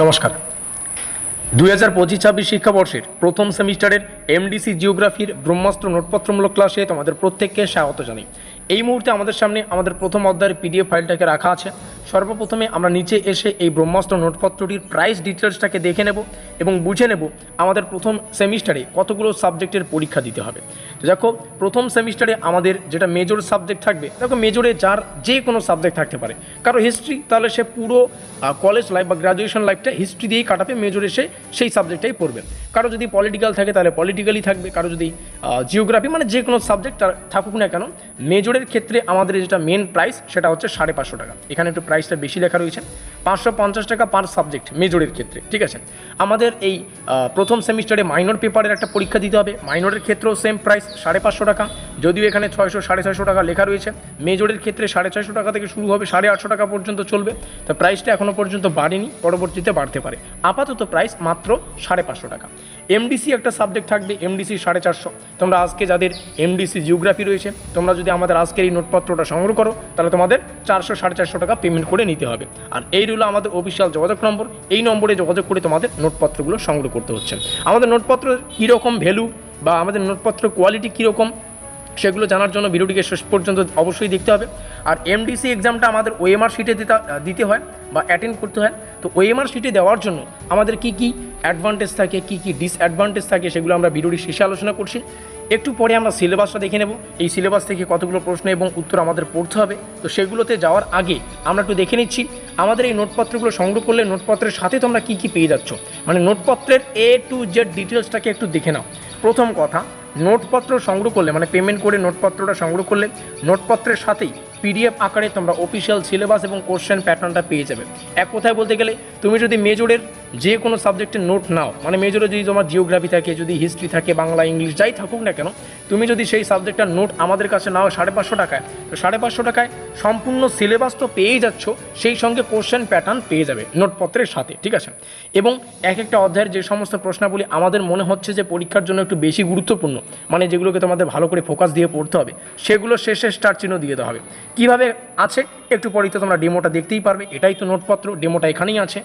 নমস্কার। দুই হাজার পঁচিশ ছাব্বিশ শিক্ষাবর্ষের প্রথম সেমিস্টারের এমডিসি জিওগ্রাফির ব্রহ্মাস্ত্র নোটপত্রমূলক ক্লাসে তোমাদের প্রত্যেককে স্বাগত জানাই। এই মুহূর্তে আমাদের সামনে আমাদের প্রথম অধ্যায়ের পিডিএফ ফাইলটাকে রাখা আছে। সর্বপ্রথমে আমরা নিচে এসে এই ব্রহ্মাস্ত্র নোটপত্রটির প্রাইস ডিটেলসটাকে দেখে নেব এবং বুঝে নেব আমাদের প্রথম সেমিস্টারে কতগুলো সাবজেক্টের পরীক্ষা দিতে হবে। দেখো, প্রথম সেমিস্টারে আমাদের যেটা মেজর সাবজেক্ট থাকবে, দেখো মেজরে যার যে কোনো সাবজেক্ট থাকতে পারে। কারও হিস্ট্রি তাহলে সে পুরো কলেজ লাইফ বা গ্রাজুয়েশন লাইফটা হিস্ট্রি দিয়েই কাটাবে মেজরে সে সেই সাবজেক্টটাই পড়বে। কারও যদি পলিটিক্যাল থাকে, তাহলে পলিটিক্যালি থাকবে। কারও যদি জিওগ্রাফি মানে যে কোনো সাবজেক্ট থাকুক না কেন মেজরের ক্ষেত্রে আমাদের যেটা মেন প্রাইস সেটা হচ্ছে সাড়ে পাঁচশো টাকা। এখানে একটু প্রাইসটা বেশি লেখা রয়েছে। পাঁচশো পঞ্চাশ টাকা পার সাবজেক্ট মেজরের ক্ষেত্রে, ঠিক আছে? আমাদের এই প্রথম সেমিস্টারে মাইনর পেপারের একটা পরীক্ষা দিতে হবে। মাইনরের ক্ষেত্রেও সেম প্রাইস সাড়ে পাঁচশো টাকা। যদিও এখানে ছয়শো, সাড়ে ছয়শো টাকা লেখা রয়েছে। মেজরের ক্ষেত্রে সাড়ে ছয়শো টাকা থেকে শুরু হবে, সাড়ে আটশো টাকা পর্যন্ত চলবে। তো প্রাইসটা এখনও পর্যন্ত বাড়েনি, পরবর্তীতে বাড়তে পারে। আপাতত প্রাইস মাত্র সাড়ে পাঁচশো টাকা। এমডিসি একটা সাবজেক্ট থাকবে এমডিসি সাড়ে চারশো। তোমরা আজকে যাদের এমডিসি জিওগ্রাফি রয়েছে, তোমরা যদি আমাদের আজকের এই নোটপত্রটা সংগ্রহ করো, তাহলে তোমাদের চারশো, সাড়ে চারশো টাকা পেমেন্ট করে নিতে হবে। আর এই রইল আমাদের অফিসিয়াল যোগাযোগ নম্বর। এই নম্বরে যোগাযোগ করে তোমাদের নোটপত্রগুলো সংগ্রহ করতে হচ্ছে। আমাদের নোটপত্র কীরকম ভ্যালু বা আমাদের নোটপত্র কোয়ালিটি কীরকম? সেগুলো জানার জন্য ভিডিওটিকে শেষ পর্যন্ত অবশ্যই দেখতে হবে। আর এমডিসি এক্সামটা আমাদের ওএমআর শিটে দিতে দিতে হয় বা অ্যাটেন্ড করতে হয়। তো ওএমআর শিটে দেওয়ার জন্য আমাদের কি কি অ্যাডভান্টেজ থাকে, কি কি ডিসঅ্যাডভান্টেজ থাকে সেগুলো আমরা ভিডিওটির শেষে আলোচনা করছি। একটু পরে আমরা সিলেবাসটা দেখে নেব। এই সিলেবাস থেকে কতগুলো প্রশ্ন এবং উত্তর আমাদের পড়তে হবে। তো সেগুলোতে যাওয়ার আগে আমরা একটু দেখে নিচ্ছি, আমাদের এই নোটপত্রগুলো সংগ্রহ করলে নোটপত্রের সাথে তোমরা কী কী পেয়ে যাচ্ছ? মানে নোটপত্রের এ টু জেড ডিটেলসটাকে একটু দেখে নাও। প্রথম কথা নোটপত্র সংগ্রহ করলে মানে পেমেন্ট করে নোটপত্রটা সংগ্রহ করলে নোটপত্রের সাথেই পিডিএফ আকারে তোমরা অফিসিয়াল সিলেবাস এবং কোশ্চেন প্যাটার্নটা পেয়ে যাবে। এক কথায় বলতে গেলে, তুমি যদি মেজরের যে কোনো সাবজেক্টের নোট নাও মানে মেজরে যদি তোমার জিওগ্রাফি থাকে, যদি হিস্ট্রি থাকে, বাংলা ইংলিশ যাই থাকুক না কেন, তুমি যদি সেই সাবজেক্টটার নোট আমাদের কাছে নাও সাড়ে পাঁচশো টাকায়, তো সাড়ে পাঁচশো টাকায় সম্পূর্ণ সিলেবাস তো পেয়েই যাচ্ছ, সেই সঙ্গে কোশ্চেন প্যাটার্ন পেয়ে যাবে নোটপত্রের সাথে, ঠিক আছে? এবং এক একটা অধ্যায়ের যে সমস্ত প্রশ্নাবলী আমাদের মনে হচ্ছে যে পরীক্ষার জন্য একটু বেশি গুরুত্বপূর্ণ মানে যেগুলোকে তোমাদের ভালো করে ফোকাস দিয়ে পড়তে হবে, সেগুলো শেষে স্টার চিহ্ন দিয়ে দেওয়া হবে। কীভাবে আছে? একটু পরেই তো তোমরা ডেমোটা দেখতেই পারবে। এটাই তো নোটপত্র ডেমোটা এখানেই আছে।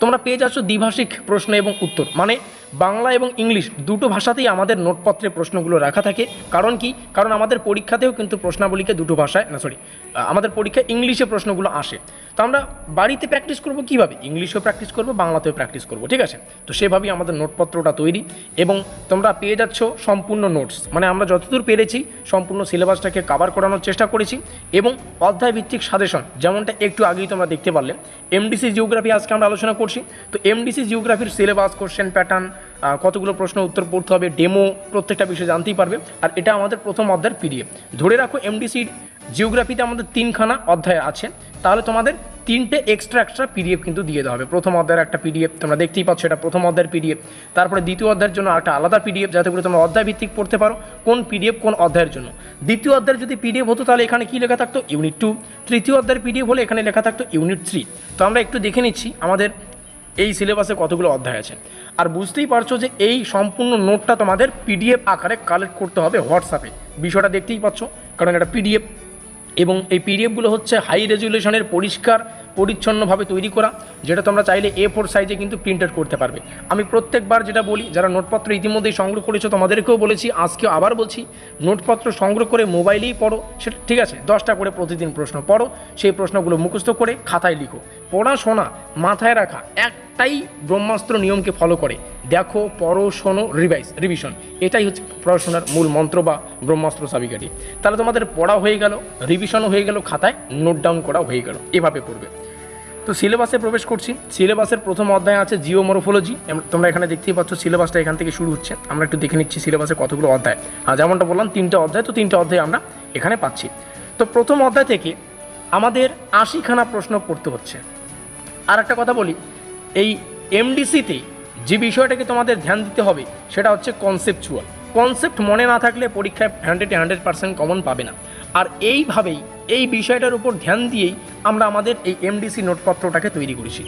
তোমরা পেয়ে যাচ্ছ দ্বিভাষিক প্রশ্ন এবং উত্তর। মানে বাংলা এবং ইংলিশ দুটো ভাষাতেই আমাদের নোটপত্রে প্রশ্নগুলো রাখা থাকে। কারণ কি? কারণ আমাদের পরীক্ষাতেও কিন্তু প্রশ্নাবলীকে দুটো ভাষায়, না সরি আমাদের পরীক্ষায় ইংলিশে প্রশ্নগুলো আসে। তো আমরা বাড়িতে প্র্যাকটিস করব কীভাবে? ইংলিশেও প্র্যাকটিস করব, বাংলাতেও প্র্যাকটিস করব, ঠিক আছে? তো সেভাবেই আমাদের নোটপত্রটা তৈরি এবং তোমরা পেয়ে যাচ্ছ সম্পূর্ণ নোটস মানে আমরা যতদূর পেরেছি, সম্পূর্ণ সিলেবাসটাকে কাভার করানোর চেষ্টা করেছি এবং অধ্যায় ভিত্তিক সাজেশন যেমনটা একটু আগেই তোমরা দেখতে পারলে। এমডিসি জিওগ্রাফি আজকে আমরা আলোচনা করছি। তো এমডিসি জিওগ্রাফির সিলেবাস কোশ্চেন প্যাটার্ন কতগুলো প্রশ্ন উত্তর পড়তে হবে ডেমো প্রত্যেকটা বিষয় জানতেই পারবে। আর এটা আমাদের প্রথম অধ্যায়ের পিডিএফ ধরে রাখো এমডিসির জিওগ্রাফিতে আমাদের তিনখানা অধ্যায় আছে। তাহলে তোমাদের তিনটে এক্সট্রা এক্সট্রা পিডিএফ কিন্তু দিয়ে দেওয়া হবে। প্রথম অধ্যায়ের একটা পিডিএফ তোমরা দেখতেই পাচ্ছ এটা প্রথম অধ্যায়ের পিডিএফ তারপরে দ্বিতীয় অধ্যায়ের জন্য একটা আলাদা পিডিএফ যাতে করে তোমরা অধ্যায় ভিত্তিক পড়তে পারো কোন পিডিএফ কোন অধ্যায়ের জন্য। দ্বিতীয় অধ্যায়ের যদি পিডিএফ হতো, তাহলে এখানে কী লেখা থাকতো? ইউনিট টু তৃতীয় অধ্যায়ের পিডিএফ হলে এখানে লেখা থাকতো ইউনিট থ্রি তো আমরা একটু দেখে নিচ্ছি আমাদের এই সিলেবাসে কতগুলো অধ্যায় আছে। আর বুঝতেই পারছ যে এই সম্পূর্ণ নোটটা তোমাদের পিডিএফ আকারে কালেক্ট করতে হবে হোয়াটসঅ্যাপে বিষয়টা দেখতেই পাচ্ছ, কারণ এটা পিডিএফ। এবং এই পিডিএফগুলো হচ্ছে হাই রেজুলেশনের পরিষ্কার, পরিচ্ছন্নভাবে তৈরি করা, যেটা তোমরা চাইলে এ ফোর সাইজে কিন্তু প্রিন্টেড করতে পারবে। আমি প্রত্যেকবার যেটা বলি, যারা নোটপত্র ইতিমধ্যেই সংগ্রহ করেছ, তোমাদেরকেও বলেছি, আজকেও আবার বলছি, নোটপত্র সংগ্রহ করে মোবাইলেই পড়ো, সেটা ঠিক আছে, দশটা করে প্রতিদিন প্রশ্ন পড়ো, সেই প্রশ্নগুলো মুখস্থ করে খাতায় লিখো। পড়াশোনা মাথায় রাখা একটাই ব্রহ্মাস্ত্র নিয়মকে ফলো করে। দেখো, পড়ো, শোনো রিভাইস রিভিশন এটাই হচ্ছে পড়াশোনার মূল মন্ত্র বা ব্রহ্মাস্ত্র চাবিকাঠি। তাহলে তোমাদের পড়া হয়ে গেল রিভিশনও হয়ে গেল, খাতায় নোট ডাউন করা হয়ে গেল, এভাবে পড়বে। তো সিলেবাসে প্রবেশ করছি। সিলেবাসের প্রথম অধ্যায় আছে জিও মরোফোলজি তোমরা এখানে দেখতেই পাচ্ছ সিলেবাসটা এখান থেকে শুরু হচ্ছে। আমরা একটু দেখে নিচ্ছি সিলেবাসে কতগুলো অধ্যায়। আর যেমনটা বললাম, তিনটে অধ্যায়, তো তিনটে অধ্যায় আমরা এখানে পাচ্ছি। তো প্রথম অধ্যায় থেকে আমাদের আশিখানা প্রশ্ন পড়তে হচ্ছে। আর একটা কথা বলি এই এমডিসিতে যে বিষয়টাকে তোমাদের ধ্যান দিতে হবে, সেটা হচ্ছে কনসেপচুয়াল কনসেপ্ট মনে না থাকলে পরীক্ষায় হান্ড্রেডে হান্ড্রেড পার্সেন্ট কমন পাবে না। আর এইভাবেই, এই বিষয়টার উপর ধ্যান দিয়েই আমরা আমাদের এই এমডিসি নোটপত্রটাকে তৈরি করেছি।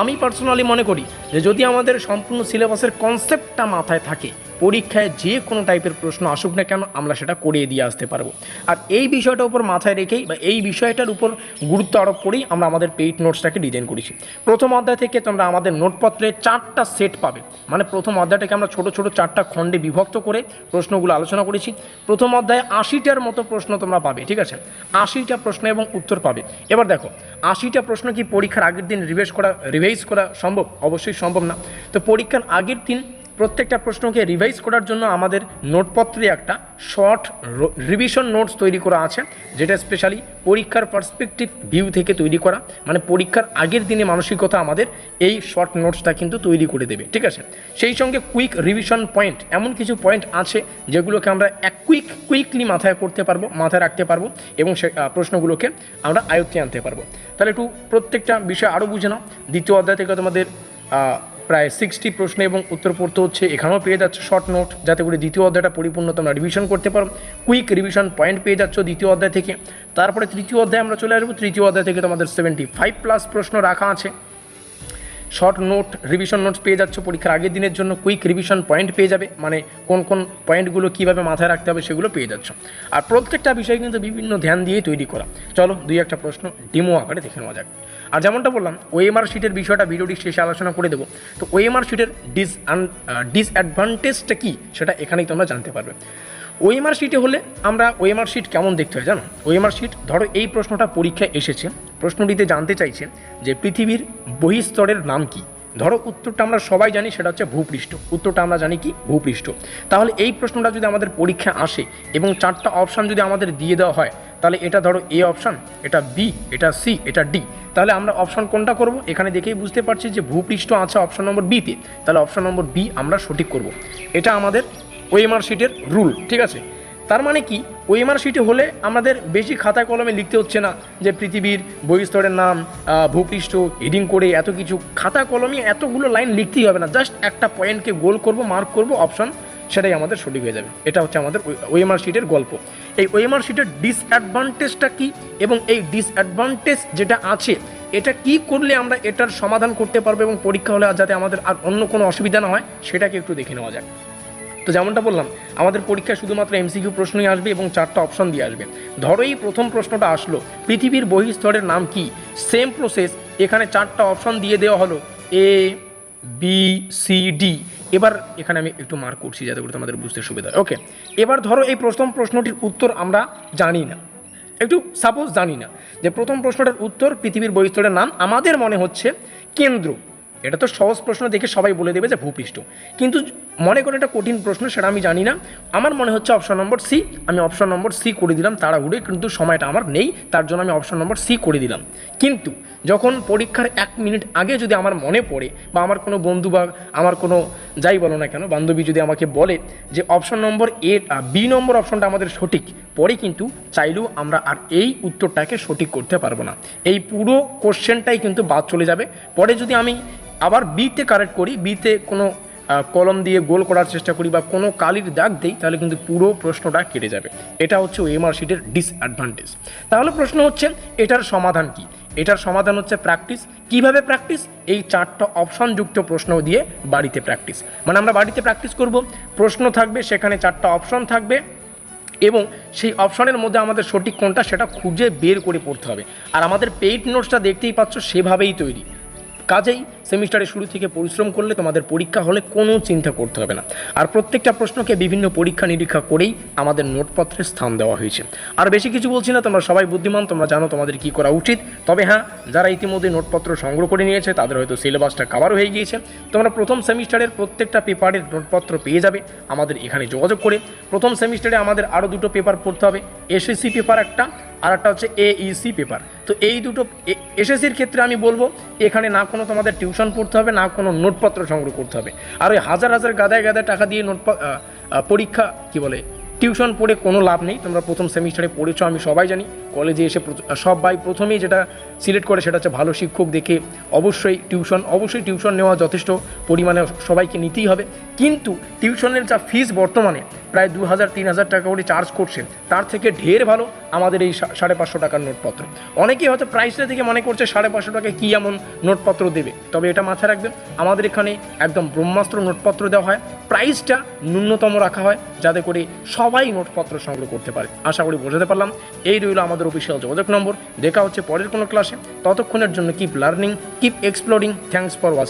আমি পার্সোনালি মনে করি যে যদি আমাদের সম্পূর্ণ সিলেবাসের কনসেপ্টটা মাথায় থাকে পরীক্ষায় যে কোনো টাইপের প্রশ্ন আসুক না কেন, আমরা সেটা করিয়ে দিয়ে আসতে পারব। আর এই বিষয়টার উপর মাথায় রেখেই বা এই বিষয়টার উপর গুরুত্ব আরোপ করেই আমরা আমাদের পেইড নোটসটাকে ডিজাইন করেছি। প্রথম অধ্যায় থেকে তোমরা আমাদের নোটপত্রে চারটা সেট পাবে। মানে প্রথম অধ্যায়টাকে আমরা ছোট ছোট চারটা খণ্ডে বিভক্ত করে প্রশ্নগুলো আলোচনা করেছি। প্রথম অধ্যায়ে আশিটার মতো প্রশ্ন তোমরা পাবে, ঠিক আছে? আশিটা প্রশ্ন এবং উত্তর পাবে। এবার দেখো, আশিটা প্রশ্ন কি পরীক্ষার আগের দিন রিভাইজ করা রিভাইজ করা সম্ভব? অবশ্যই সম্ভব না। তো পরীক্ষার আগের দিন প্রত্যেকটা প্রশ্নকে রিভাইজ করার জন্য আমাদের নোটপত্রে একটা শর্ট রিভিশন নোটস তৈরি করা আছে, যেটা স্পেশালি পরীক্ষার পার্সপেক্টিভ ভিউ থেকে তৈরি করা। মানে পরীক্ষার আগের দিনে মানসিকতা আমাদের এই শর্ট নোটসটা কিন্তু তৈরি করে দেবে, ঠিক আছে? সেই সঙ্গে কুইক রিভিশন পয়েন্ট এমন কিছু পয়েন্ট আছে যেগুলোকে আমরা এক কুইক কুইকলি মাথায় করতে পারব, মাথায় রাখতে পারব এবং সে প্রশ্নগুলোকে আমরা আয়ত্তে আনতে পারব। তাহলে একটু প্রত্যেকটা বিষয় আরও বুঝে নাও। দ্বিতীয় অধ্যায় থেকে তোমাদের প্রায় সিক্সটি প্রশ্ন এবং উত্তর পড়তে হচ্ছে। এখানেও পেয়ে যাচ্ছে শর্ট নোট যাতে করে দ্বিতীয় অধ্যায়টা পরিপূর্ণ তোমরা রিভিশন করতে পারো। কুইক রিভিশন পয়েন্ট পেয়ে যাচ্ছ দ্বিতীয় অধ্যায় থেকে। তারপরে তৃতীয় অধ্যায় আমরা চলে আসব। তৃতীয় অধ্যায় থেকে তোমাদের সেভেন্টি ফাইভ প্লাস প্রশ্ন রাখা আছে। শর্ট নোট রিভিশন নোটস পেয়ে যাচ্ছ। পরীক্ষার আগের দিনের জন্য কুইক রিভিশন পয়েন্ট পেয়ে যাবে। মানে কোন কোন পয়েন্টগুলো কীভাবে মাথায় রাখতে হবে সেগুলো পেয়ে যাচ্ছ। আর প্রত্যেকটা বিষয় কিন্তু বিভিন্ন ধ্যান দিয়ে তৈরি করা। চলো দুই একটা প্রশ্ন ডিমো আকারে দেখে নেওয়া যাক। আর যেমনটা বললাম ওএমআর শিটের বিষয়টা ভিডিওটি শেষে আলোচনা করে দেবো। তো ওএমআর শিটের ডিস ডিসঅ্যাডভান্টেজটা কী? সেটা এখানেই তোমরা জানতে পারবে। ওএমআর শিটে হলে আমরা ওএমআর শিট কেমন দেখতে হয় জানো? ওএমআর শিট ধরো এই প্রশ্নটা পরীক্ষায় এসেছে। প্রশ্নটিতে জানতে চাইছে যে পৃথিবীর বহিস্তরের নাম কি? ধরো উত্তরটা আমরা সবাই জানি, সেটা হচ্ছে ভূপৃষ্ঠ। উত্তরটা আমরা জানি কি? ভূপৃষ্ঠ। তাহলে এই প্রশ্নটা যদি আমাদের পরীক্ষায় আসে এবং চারটা অপশান যদি আমাদের দিয়ে দেওয়া হয়, তাহলে এটা ধরো এ অপশান এটা বি এটা সি এটা ডি তাহলে আমরা অপশান কোনটা করব? এখানে দেখেই বুঝতে পারছি যে ভূপৃষ্ঠ আছে অপশান নম্বর বিতে তাহলে অপশান নম্বর বি আমরা সঠিক করব। এটা আমাদের ওএমআর শিটের রুল ঠিক আছে? তার মানে কি? ওএমআর শিটে হলে আমাদের বেশি খাতা কলমে লিখতে হচ্ছে না যে পৃথিবীর বহিস্তরের নাম ভূপৃষ্ঠ হেডিং করে এত কিছু। খাতা কলমে এতগুলো লাইন লিখতেই হবে না। জাস্ট একটা পয়েন্টকে গোল করব মার্ক করব অপশন সেটাই আমাদের সঠিক হয়ে যাবে। এটা হচ্ছে আমাদের ওএমআর শিটের গল্প। এই ওএমআর শিটের ডিসঅ্যাডভান্টেজটা কী এবং এই ডিসঅ্যাডভান্টেজ যেটা আছে, এটা কি করলে আমরা এটার সমাধান করতে পারব এবং পরীক্ষা হলে আর যাতে আমাদের আর অন্য কোনো অসুবিধা না হয়, সেটাকে একটু দেখে নেওয়া যাক। তো যেমনটা বললাম, আমাদের পরীক্ষায় শুধুমাত্র এমসিকিউ প্রশ্নই আসবে এবং চারটা অপশন দিয়ে আসবে। ধরো এই প্রথম প্রশ্নটা আসলো, পৃথিবীর বহিস্তরের নাম কি? সেম প্রসেস এখানে চারটা অপশন দিয়ে দেওয়া হলো এ বি সি ডি এবার এখানে আমি একটু মার্ক করছি যাতে করে তোমাদের বুঝতে সুবিধা হয়। ওকে এবার ধরো এই প্রথম প্রশ্নটির উত্তর আমরা জানি না। একটু সাপোজ জানি না যে প্রথম প্রশ্নটার উত্তর পৃথিবীর বহিস্তরের নাম, আমাদের মনে হচ্ছে কেন্দ্র। এটা তো সহজ প্রশ্ন দেখে সবাই বলে দেবে যে ভূপৃষ্ঠ। কিন্তু মনে করে একটা কঠিন প্রশ্ন সেটা আমি জানি না। আমার মনে হচ্ছে অপশন নম্বর সি আমি অপশন নম্বর সি করে দিলাম তাড়াহুড়ে কিন্তু সময়টা আমার নেই, তার জন্য আমি অপশন নম্বর সি করে দিলাম। কিন্তু যখন পরীক্ষার এক মিনিট আগে যদি আমার মনে পড়ে বা আমার কোনো বন্ধু বা আমার কোনো যাই বলো না কেন, বান্ধবী যদি আমাকে বলে যে অপশন নম্বর এ বি নম্বর অপশনটা আমাদের সঠিক, পরে কিন্তু চাইলেও আমরা আর এই উত্তরটাকে সঠিক করতে পারব না। এই পুরো কোশ্চেনটাই কিন্তু বাদ চলে যাবে। পরে যদি আমি আবার বিতে কারেক্ট করি বিতে কোনো কলম দিয়ে গোল করার চেষ্টা করি বা কোনো কালির দাগ দিই, তাহলে কিন্তু পুরো প্রশ্নটা কেটে যাবে। এটা হচ্ছে ওএমআর শিটের ডিসঅ্যাডভান্টেজ তাহলে প্রশ্ন হচ্ছে, এটার সমাধান কি? এটার সমাধান হচ্ছে প্র্যাকটিস কীভাবে প্র্যাকটিস এই চারটা অপশন যুক্ত প্রশ্ন দিয়ে বাড়িতে প্র্যাকটিস মানে আমরা বাড়িতে প্র্যাকটিস করব, প্রশ্ন থাকবে, সেখানে চারটা অপশন থাকবে এবং সেই অপশনের মধ্যে আমাদের সঠিক কোনটা সেটা খুঁজে বের করে পড়তে হবে। আর আমাদের পেইড নোটসটা দেখতেই পাচ্ছ, সেভাবেই তৈরি। কাজেই সেমিস্টারের শুরু থেকে পরিশ্রম করলে তোমাদের পরীক্ষা হলে কোনো চিন্তা করতে হবে না। আর প্রত্যেকটা প্রশ্নকে বিভিন্ন পরীক্ষা নিরীক্ষা করেই আমাদের নোটপত্রে স্থান দেওয়া হয়েছে। আর বেশি কিছু বলছি না, তোমরা সবাই বুদ্ধিমান, তোমরা জানো তোমাদের কি করা উচিত। তবে হ্যাঁ যারা ইতিমধ্যে নোটপত্র সংগ্রহ করে নিয়েছে, তাদের হয়তো সিলেবাসটা কাভার হয়ে গিয়েছে। তোমরা প্রথম সেমিস্টারের প্রত্যেকটা পেপারের নোটপত্র পেয়ে যাবে, আমাদের এখানে যোগাযোগ করে। প্রথম সেমিস্টারে আমাদের আরও দুটো পেপার পড়তে হবে। এসএসসি পেপার একটা আর একটা হচ্ছে এইসি পেপার তো এই দুটো এসএসসির ক্ষেত্রে আমি বলব, এখানে না কোনো তোমাদের টিউশন পড়তে হবে, না কোনো নোটপত্র সংগ্রহ করতে হবে। আর ওই হাজার হাজার গাদায় গাদায় টাকা দিয়ে নোট পরীক্ষা, কি বলে টিউশন পড়ে কোনো লাভ নেই। তোমরা প্রথম সেমিস্টারে পড়েছো, আমি সবাই জানি। কলেজে এসে সবাই প্রথমেই যেটা সিলেক্ট করে সেটা হচ্ছে ভালো শিক্ষক দেখে অবশ্যই টিউশন অবশ্যই টিউশন নেওয়া যথেষ্ট পরিমাণে সবাইকে নিতেই হবে। কিন্তু টিউশনের যা ফিস বর্তমানে প্রায় দু হাজার, তিন হাজার টাকা করে চার্জ করছে তার থেকে ঢের ভালো আমাদের এই সাড়ে পাঁচশো টাকার নোটপত্র। অনেকেই হয়তো প্রাইসটা থেকে মনে করছে সাড়ে পাঁচশো টাকায় কী এমন নোটপত্র দেবে। তবে এটা মাথায় রাখবেন, আমাদের এখানে একদম ব্রহ্মাস্ত্র নোটপত্র দেওয়া হয়। প্রাইসটা ন্যূনতম রাখা হয় যাতে করে সবাই নোটপত্র সংগ্রহ করতে পারে। আশা করি বোঝাতে পারলাম। এই রইল আমাদের অফিসিয়াল যোগাযোগ নম্বর। দেখা হচ্ছে পরের কোনো ক্লাসে ততক্ষণের জন্য keep learning keep exploring thanks for watching